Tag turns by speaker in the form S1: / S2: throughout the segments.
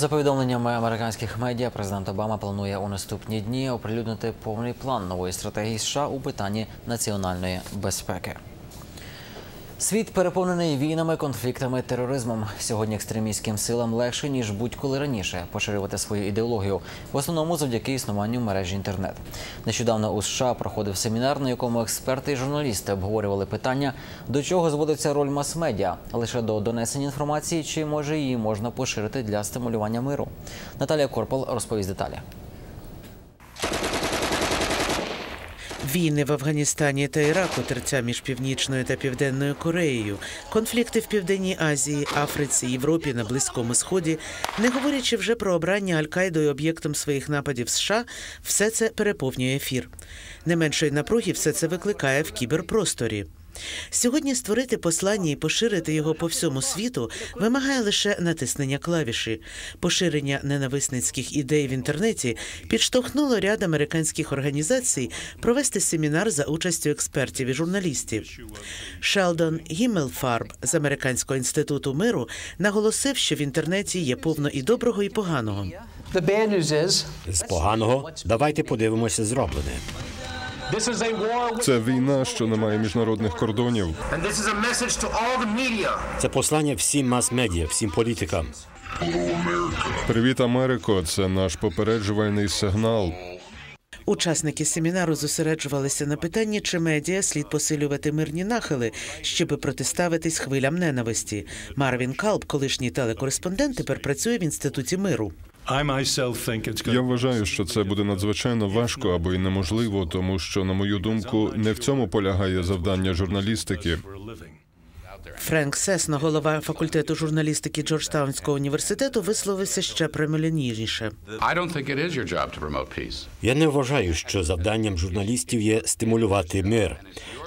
S1: За повідомленнями американських медіа, президент Обама планує у наступні дні оприлюднити повний план нової стратегії США у питанні національної безпеки. Світ переповнений війнами, конфліктами, тероризмом. Сьогодні екстремістським силам легше ніж будь-коли раніше поширювати свою ідеологію, в основному завдяки існуванню мережі інтернет. Нещодавно у США проходив семінар, на якому експерти і журналісти обговорювали питання, до чого зводиться роль мас-медіа, лише до донесення інформації, чи може її можна поширити для стимулювання миру. Наталія Корпал розповість деталі.
S2: Війни в Афганістані та Іраку, терця між північною та південною Кореєю, конфлікти в південній Азії, Африці, Європі на Близькому Сході, не говорячи вже про обрання Аль-Каїдою об'єктом своїх нападів США, все це переповнює ефір. Не меншої напруги все це викликає в кіберпросторі. Сьогодні створити послання і поширити його по всьому світу вимагає лише натиснення клавіші. Поширення ненависницьких ідей в інтернеті підштовхнуло ряд американських організацій провести семінар за участю експертів і журналістів. Шелдон Гіммелфарб з Американського інституту миру наголосив, що в інтернеті є повно і доброго, і поганого.
S3: З поганого давайте подивимося зроблене.
S4: Це війна, що не має міжнародних кордонів.
S5: and this is a message to all the media.
S3: Це послання всім мас-медіа, всім політикам.
S4: Привіт, Америко! Це наш попереджувальний сигнал.
S2: Учасники семінару зосереджувалися на питанні, чи медіа слід посилювати мирні нахили, щоби протиставитись хвилям ненависті. Марвін Калб, колишній телекореспондент, тепер працює в інституті миру.
S4: Я вважаю, що це буде надзвичайно важко або й неможливо, тому що, на мою думку, не в цьому полягає завдання журналістики.
S2: Френк Сесно, голова факультету журналістики Джорджтаунського університету, висловився ще
S6: peace.
S3: Я не вважаю, що завданням журналістів є стимулювати мир.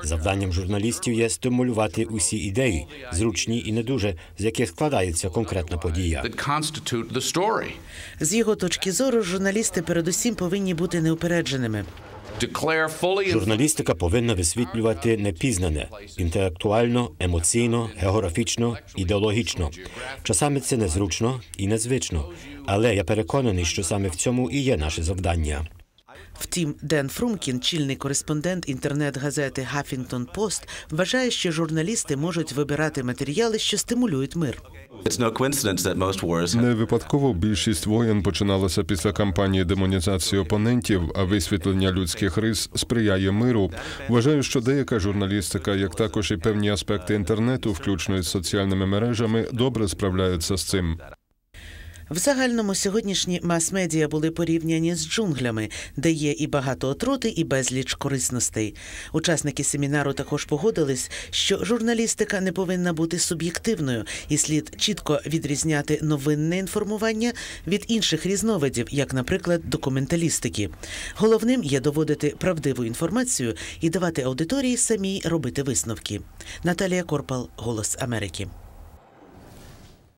S3: Завданням журналістів є стимулювати усі ідеї, зручні і не дуже, з яких складається конкретна подія.
S2: З його точки зору, журналісти передусім повинні бути неупередженими.
S3: Журналістика повинна висвітлювати непізнане інтелектуально, емоційно, географічно, ідеологічно. Часами це незручно і незвично, але я переконаний, що саме в цьому і є наше завдання.
S2: Втім, Ден Фрумкін, чільний кореспондент інтернет-газети Huffington Post, вважає, що журналісти можуть вибирати матеріали, що стимулюють мир.
S4: Не випадково більшість воєн починалася після кампанії демонізації опонентів, а висвітлення людських рис сприяє миру. Вважаю, що деяка журналістика, як також і певні аспекти інтернету, включно із соціальними мережами, добре справляються з цим.
S2: В загальному сьогоднішні мас-медіа були порівняні з джунглями, де є і багато отрути, і безліч корисностей. Учасники семінару також погодились, що журналістика не повинна бути суб'єктивною, і слід чітко відрізняти новинне інформування від інших різновидів, як, наприклад, документалістики. Головним є доводити правдиву інформацію і давати аудиторії самій робити висновки. Наталія Корпал, Голос Америки.